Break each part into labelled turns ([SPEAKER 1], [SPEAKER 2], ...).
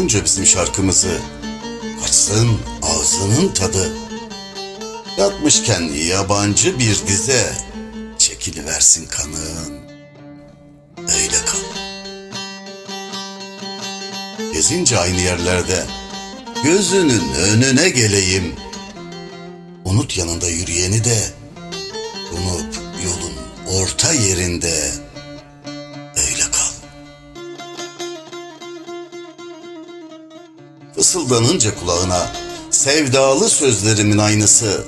[SPEAKER 1] duyunca bizim şarkımızı Kaçsın ağzının tadı. Yatmışken yabancı bir dize Çekiliversin kanın. Öyle kal. Gezince aynı yerlerde Gözünün önüne geleyim. Unut yanında yürüyeni de Unup yolun orta yerinde Fısıldanınca kulağına sevdalı sözlerimin aynısı.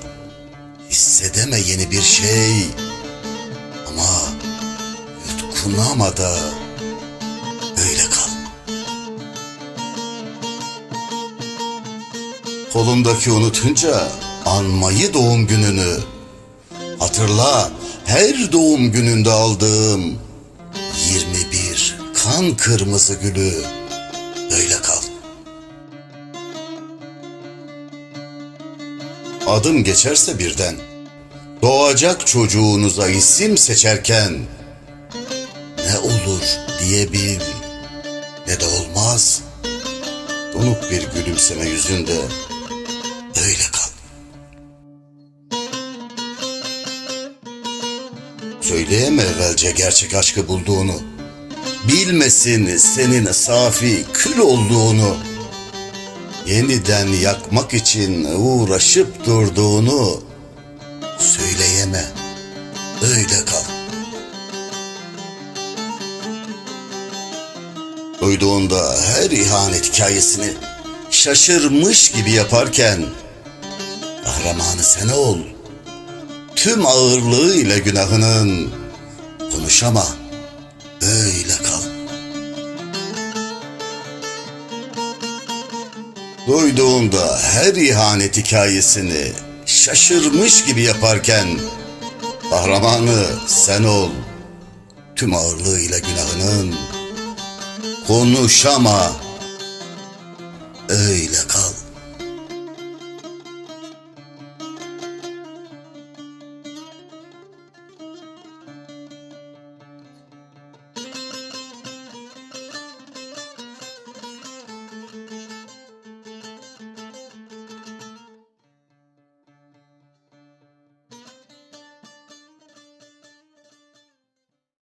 [SPEAKER 1] Hissedeme yeni bir şey ama yutkunama öyle kal. Kolumdaki unutunca anmayı doğum gününü hatırla her doğum gününde aldığım 21 kan kırmızı gülü adım geçerse birden doğacak çocuğunuza isim seçerken ne olur diye bil ne de olmaz. Donuk bir gülümseme yüzünde öyle kal. Söyleyeme evvelce gerçek aşkı bulduğunu bilmesin senin safi kül olduğunu yeniden yakmak için uğraşıp durduğunu söyleyeme. Öyle kal. Duyduğunda her ihanet hikayesini şaşırmış gibi yaparken kahramanı sen ol. Tüm ağırlığıyla günahının konuşama. Öyle kal. Duyduğunda her ihanet hikayesini şaşırmış gibi yaparken kahramanı sen ol. Tüm ağırlığıyla günahının konuşama. Öyle.